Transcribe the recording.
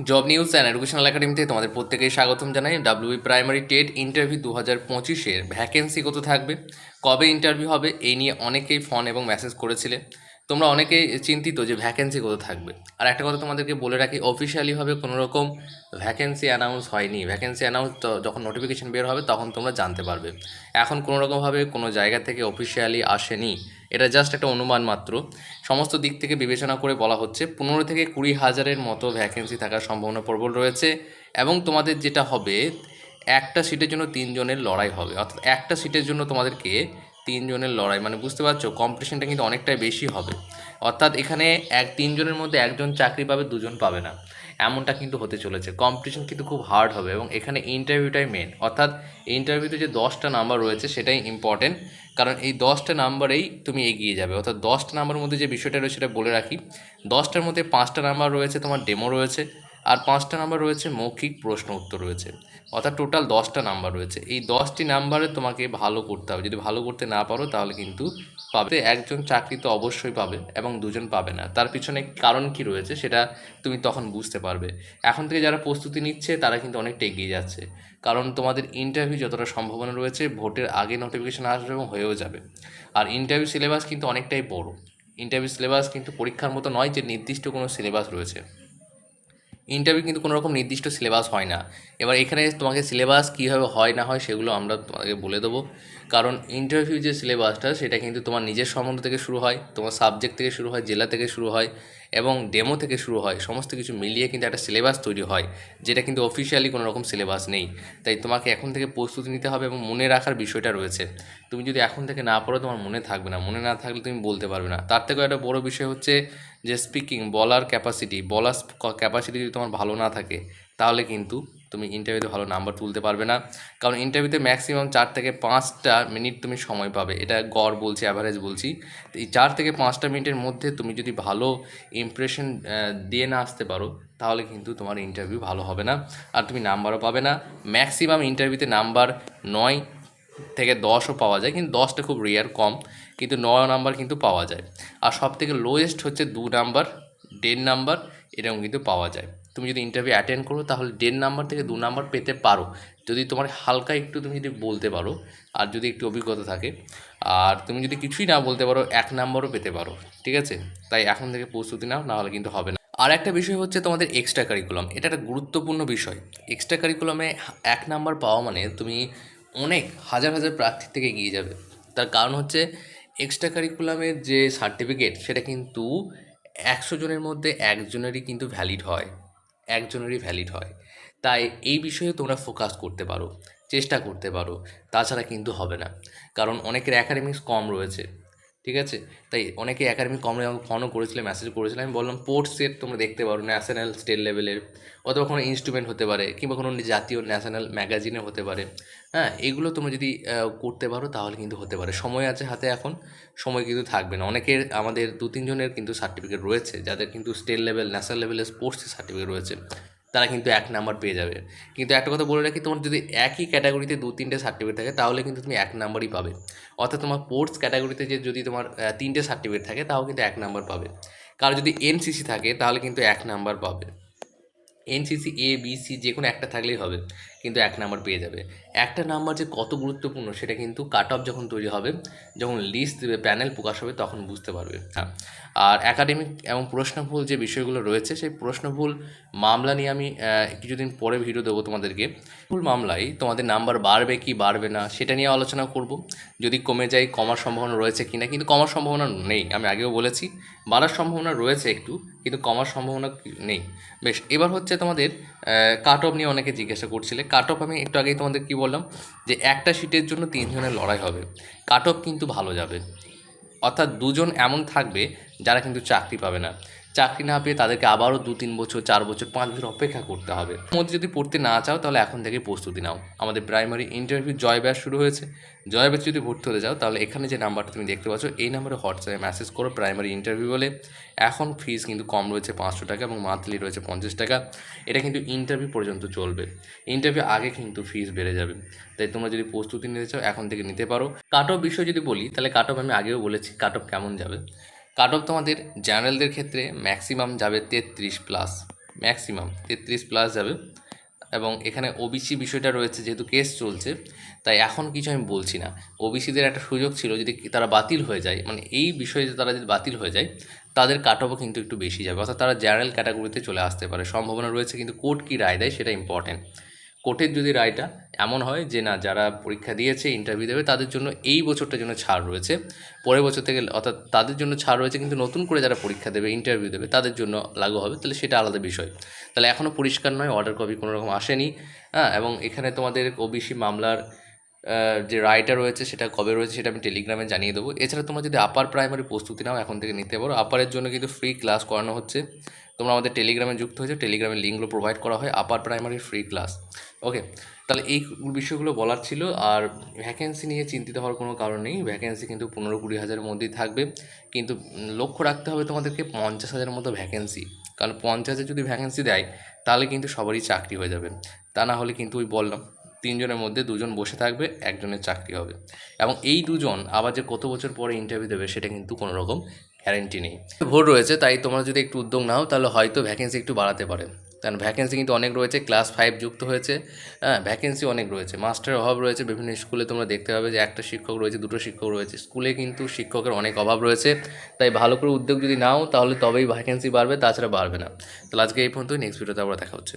Job news and educational একাডেমিতে তোমাদের প্রত্যেকেই স্বাগতম জানাই। ডাব্লিউবি প্রাইমারি টেট ইন্টারভিউ দু হাজার পঁচিশের ভ্যাকেন্সি কত থাকবে? কবে ইন্টারভিউ হবে? এই নিয়ে অনেকেই ফোন এবং মেসেজ করেছিলে। তোমরা অনেকেই চিন্তিত যে ভ্যাকেন্সি কত থাকবে। আর একটা কথা তোমাদেরকে বলে রাখি অফিসিয়ালিভাবে কোনো রকম ভ্যাকেন্সি অ্যানাউন্স হয়নি। ভ্যাকেন্সি অ্যানাউন্স যখন নোটিফিকেশান বের হবে, তখন তোমরা জানতে পারবে। এখন কোনো রকমভাবে কোনো জায়গা থেকে অফিসিয়ালি আসেনি। এটা জাস্ট একটা অনুমান মাত্র। সমস্ত দিক থেকে বিবেচনা করে বলা হচ্ছে, পনেরো থেকে কুড়ি হাজারের মতো ভ্যাকেন্সি থাকার সম্ভাবনা প্রবল রয়েছে এবং তোমাদের যেটা হবে, একটা সিটের জন্য তিনজনের লড়াই হবে। অর্থাৎ একটা সিটের জন্য তোমাদেরকে তিনজনের লড়াই মানে বুঝতে পারছ কম্পিটিশনটা কিন্তু অনেকটাই বেশি হবে। অর্থাৎ এখানে এক, তিনজনের মধ্যে একজন চাকরি পাবে, দুজন পাবে না। এমনটা কিন্তু হতে চলেছে। কম্পিটিশন কিন্তু খুব হার্ড হবে এবং এখানে ইন্টারভিউটাই মেন অর্থাৎ ইন্টারভিউতে যে দশটা নাম্বার রয়েছে, সেটাই ইম্পর্টেন্ট কারণ এই দশটা নাম্বারেই তুমি এগিয়ে যাবে। অর্থাৎ দশটা নাম্বারের মধ্যে যে বিষয়টা রয়েছে, সেটা বলে রাখি। দশটার মধ্যে পাঁচটা নাম্বার রয়েছে, তোমার ডেমো রয়েছে। আর পাঁচটা নাম্বার রয়েছে মৌখিক প্রশ্ন উত্তর রয়েছে। অর্থাৎ টোটাল দশটা নাম্বার রয়েছে। এই দশটি নাম্বারে তোমাকে ভালো করতে হবে। যদি ভালো করতে না পারো, তাহলে কিন্তু পাবে। একজন চাকরি তো অবশ্যই পাবে এবং দুজন পাবে না। তার পিছনে কারণ কি রয়েছে, সেটা তুমি তখন বুঝতে পারবে। এখন থেকে যারা প্রস্তুতি নিচ্ছে, তারা কিন্তু অনেকটা এগিয়ে যাচ্ছে। কারণ তোমাদের ইন্টারভিউ যতটা সম্ভাবনা রয়েছে, ভোটের আগে নোটিফিকেশন আসবে এবং হয়েও যাবে। আর ইন্টারভিউ সিলেবাস কিন্তু অনেকটাই বড়। ইন্টারভিউ সিলেবাস কিন্তু পরীক্ষার মতো নয় যে নির্দিষ্ট কোনো সিলেবাস রয়েছে। ইন্টারভিউ কিন্তু কোনো রকম নির্দিষ্ট সিলেবাস হয় না। এবার এখানে তোমাকে সিলেবাস কীভাবে হয়, না হয় সেগুলো আমরা তোমাকে বলে দেবো। কারণ ইন্টারভিউ যে সিলেবাসটা সেটা কিন্তু তোমার নিজের সম্বন্ধ থেকে শুরু হয়, তোমার সাবজেক্ট থেকে শুরু হয়, জেলা থেকে শুরু হয় এবং ডেমো থেকে শুরু হয়, সমস্ত কিছু মিলিয়ে কিন্তু একটা সিলেবাস তৈরি হয়, যেটা কিন্তু অফিসিয়ালি কোনো রকম সিলেবাস নেই। তাই তোমাকে এখন থেকে প্রস্তুতি নিতে হবে এবং মনে রাখার বিষয়টা রয়েছে। তুমি যদি এখন থেকে না পড়ো, তোমার মনে থাকবে না। মনে না থাকলে তুমি বলতে পারবে না। তার থেকেও একটা বড় বিষয় হচ্ছে যে স্পিকিং বলার ক্যাপাসিটি বলার ক্যাপাসিটি যদি তোমার ভালো না থাকে, তাহলে কিন্তু তুমি ইন্টারভিউতে ভালো নাম্বার তুলতে পারবে না। কারণ ইন্টারভিউতে ম্যাক্সিমাম চার থেকে পাঁচটা মিনিট তুমি সময় পাবে। এটা গড় বলছি অ্যাভারেজ বলছি। এই চার থেকে পাঁচটা মিনিটের মধ্যে তুমি যদি ভালো ইমপ্রেশন দিয়ে না আসতে পারো, তাহলে কিন্তু তোমার ইন্টারভিউ ভালো হবে না। আর তুমি নাম্বারও পাবে না। ম্যাক্সিমাম ইন্টারভিউতে নাম্বার নয় থেকে দশও পাওয়া যায়, কিন্তু দশটা খুব রেয়ার কম, কিন্তু নয় নাম্বার কিন্তু পাওয়া যায়। আর সব থেকে লোয়েস্ট হচ্ছে দু নাম্বার দেড় নাম্বার এরকম কিন্তু পাওয়া যায়। তুমি যদি ইন্টারভিউ অ্যাটেন্ড করো, তাহলে দেড় নাম্বার থেকে দু নাম্বার পেতে পারো। যদি তোমার হালকা একটু তুমি যদি বলতে পারো, আর যদি একটু অভিজ্ঞতা থাকে, আর তুমি যদি কিছুই না বলতে পারো, এক নাম্বারও পেতে পারো, ঠিক আছে? তাই এখন থেকে প্রস্তুতি নাও, নাহলে কিন্তু হবে না। আর একটা বিষয় হচ্ছে তোমাদের এক্সট্রা কারিকুলাম এটা একটা গুরুত্বপূর্ণ বিষয়। এক্সট্রা কারিকুলামে এক নাম্বার পাওয়া মানে তুমি অনেক হাজার হাজার প্রার্থীর থেকে এগিয়ে যাবে। তার কারণ হচ্ছে এক্সট্রা কারিকুলামের যে সার্টিফিকেট সেটা কিন্তু একশো জনের মধ্যে একজনেরই কিন্তু ভ্যালিড হয়। একজনেরই ভ্যালিড হয়। তাই এই বিষয়ে তোমরা ফোকাস করতে পারো, চেষ্টা করতে পারো। তাছাড়া কিন্তু হবে না। কারণ অনেকের অ্যাকাডেমিক্স কম রয়েছে। ঠিক আছে? তাই অনেকে একাডেমি কমে আমাকে ফোনও করেছিল মেসেজ করেছিল। আমি বললাম পোর্টসের তোমরা দেখতে পারো ন্যাশনাল স্টেট লেভেলের অথবা কোনো ইনস্ট্রুমেন্ট হতে পারে, কিংবা কোনো জাতীয় ন্যাশনাল ম্যাগাজিনে হতে পারে। হ্যাঁ এগুলো তোমরা যদি করতে পারো, তাহলে কিন্তু হতে পারে। সময় আছে হাতে এখন, সময় কিন্তু থাকবে না। অনেকের, আমাদের দু তিনজনের কিন্তু সার্টিফিকেট রয়েছে, যাদের কিন্তু স্টেট লেভেল ন্যাশনাল লেভেলের স্পোর্টসের সার্টিফিকেট রয়েছে। তারা কিন্তু এক নাম্বার পেয়ে যাবে। কিন্তু একটা কথা বলে রাখি, তোমার যদি একই ক্যাটাগরিতে দু তিনটে সার্টিফিকেট থাকে, তাহলে কিন্তু তুমি এক নাম্বারই পাবে। অর্থাৎ তোমার স্পোর্টস ক্যাটাগরিতে যে যদি তোমার তিনটে সার্টিফিকেট থাকে, তাও কিন্তু এক নাম্বার পাবে। কারও যদি এনসিসি থাকে, তাহলে কিন্তু এক নাম্বার পাবে। এনসিসি এ বি সি যে কোনো একটা থাকলেই হবে। কিন্তু এক নাম্বার পেয়ে যাবে। একটা নাম্বার যে কত গুরুত্বপূর্ণ সেটা কিন্তু কাট অফ যখন তৈরি হবে, যখন লিস্ট দেবে প্যানেল প্রকাশ হবে, তখন বুঝতে পারবে। হ্যাঁ। আর একাডেমিক এবং প্রশ্নভুল যে বিষয়গুলো রয়েছে, সেই প্রশ্নভুল মামলা নিয়ে আমি কিছুদিন পরে ভিডিও দেবো তোমাদেরকে। ভুল মামলায় তোমাদের নাম্বার বাড়বে কি বাড়বে না, সেটা নিয়ে আলোচনা করব। যদি কমে যায়, কমার সম্ভাবনা রয়েছে কি না কিন্তু কমার সম্ভাবনা নেই, আমি আগেও বলেছি। বাড়ার সম্ভাবনা রয়েছে একটু, কিন্তু কমার সম্ভাবনা নেই। বেশ, এবার হচ্ছে তোমাদের কাট অফ নিয়ে অনেকে জিজ্ঞাসা করছিলে। কাট অফ আমি একটু আগেই তোমাদের কি বললাম, যে একটা সিটের জন্য তিনজনের লড়াই হবে। কাট অফ কিন্তু ভালো যাবে। অর্থাৎ দুজন এমন থাকবে যারা কিন্তু চাকরি পাবে না। চাকরি না পেয়ে তাদেরকে আবারও দু, তিন বছর, চার বছর, পাঁচ বছর অপেক্ষা করতে হবে। মধ্যে যদি পড়তে না চাও, তাহলে এখন থেকে প্রস্তুতি নাও। আমাদের প্রাইমারি ইন্টারভিউ জয় ব্যাচ শুরু হয়েছে। জয় ব্যাচ যদি ভর্তি হতে যাও তাহলে এখানে যে নাম্বারটা তুমি দেখতে পাচ্ছ, এই নাম্বারে হোয়াটসঅ্যাপে মেসেজ করো প্রাইমারি ইন্টারভিউ বলে। এখন ফিস কিন্তু কম রয়েছে পাঁচশো টাকা এবং মান্থলি রয়েছে পঞ্চাশ টাকা। এটা কিন্তু ইন্টারভিউ পর্যন্ত চলবে। ইন্টারভিউ আগে কিন্তু ফিস বেড়ে যাবে। তাই তোমরা যদি প্রস্তুতি নিতে চাও, এখন থেকে নিতে পারো। কাট অফ বিষয় যদি বলি, তাহলে কাট অফ আমি আগেও বলেছি কাট অফ কেমন যাবে? কাট অফ তোমাদের জেনারেলদের ক্ষেত্রে ম্যাক্সিমাম যাবে তেত্রিশ প্লাস ম্যাক্সিমাম তেত্রিশ প্লাস যাবে। এবং এখানে ওবিসি বিষয়টা রয়েছে, যেহেতু কেস চলছে, তাই এখন কিছু আমি বলছি না। ওবিসিদের একটা সুযোগ ছিল, যদি তারা বাতিল হয়ে যায় মানে এই বিষয়ে তারা যদি বাতিল হয়ে যায়, তাদের কাট অফও কিন্তু একটু বেশি যাবে। অর্থাৎ তারা জেনারেল ক্যাটাগরিতে চলে আসতে পারে। সম্ভাবনা রয়েছে কিন্তু কোর্ট কী রায় দেয়, সেটা ইম্পর্টেন্ট কোর্টের যদি রায়টা এমন হয় যে না, যারা পরীক্ষা দিয়েছে ইন্টারভিউ দেবে, তাদের জন্য এই বছরটার জন্য ছাড় রয়েছে। পরের বছর থেকে অর্থাৎ তাদের জন্য ছাড় রয়েছে, কিন্তু নতুন করে যারা পরীক্ষা দেবে ইন্টারভিউ দেবে, তাদের জন্য লাগু হবে। তাহলে সেটা আলাদা বিষয়। তাহলে এখনও পরিষ্কার নয় অর্ডার কপি কোনো রকম আসেনি। হ্যাঁ এবং এখানে তোমাদের ওবিসি মামলার যে রায়টা রয়েছে, সেটা কবে রয়েছে, সেটা আমি টেলিগ্রামে জানিয়ে দেবো। এছাড়া তোমরা যদি আপার প্রাইমারি প্রস্তুতি নাও, এখন থেকে নিতে পারো। আপারের জন্য কিন্তু ফ্রি ক্লাস করানো হচ্ছে। তোমরা আমাদের টেলিগ্রামে যুক্ত হয়েছে টেলিগ্রামের লিঙ্কগুলো প্রোভাইড করা হয় upper primary free class okay তাহলে এই বিষয়গুলো বলার ছিল, আর ভ্যাকেন্সি নিয়ে চিন্তিত হওয়ার কোনো কারণ নেই। ভ্যাকেন্সি কিন্তু পনেরো কুড়ি হাজারের মধ্যেই থাকবে। কিন্তু লক্ষ্য রাখতে হবে তোমাদেরকে পঞ্চাশ হাজারের মতো ভ্যাকেন্সি কারণ পঞ্চাশে যদি ভ্যাকেন্সি দেয়, তাহলে কিন্তু সবারই চাকরি হয়ে যাবে। তা না হলে কিন্তু ওই বললাম, তিনজনের মধ্যে দুজন বসে থাকবে, একজনের চাকরি হবে। এবং এই দুজন আবার যে কত বছর পরে ইন্টারভিউ দেবে, সেটা কিন্তু কোনো রকম গ্যারেন্টি নেই। ভোট রয়েছে, তাই তোমরা যদি একটু উদ্যোগ নাও, তাহলে হয়তো ভ্যাকেন্সি একটু বাড়াতে পারে। কারণ ভ্যাকেন্সি কিন্তু অনেক রয়েছে ক্লাস ফাইভ যুক্ত হয়েছে হ্যাঁ ভ্যাকেন্সি অনেক রয়েছে মাস্টারের অভাব রয়েছে, বিভিন্ন স্কুলে তোমরা দেখতে পাবে যে একটা শিক্ষক রয়েছে, দুটো শিক্ষক রয়েছে স্কুলে কিন্তু শিক্ষকের অনেক অভাব রয়েছে, তাই ভালো করে উদ্যোগ যদি নাও, তাহলে তবেই ভ্যাকেন্সি বাড়বে, তাছাড়া বাড়বে না। তাহলে আজকে এই পর্যন্ত নেক্সট ভিডিওতে আবার দেখা হচ্ছে।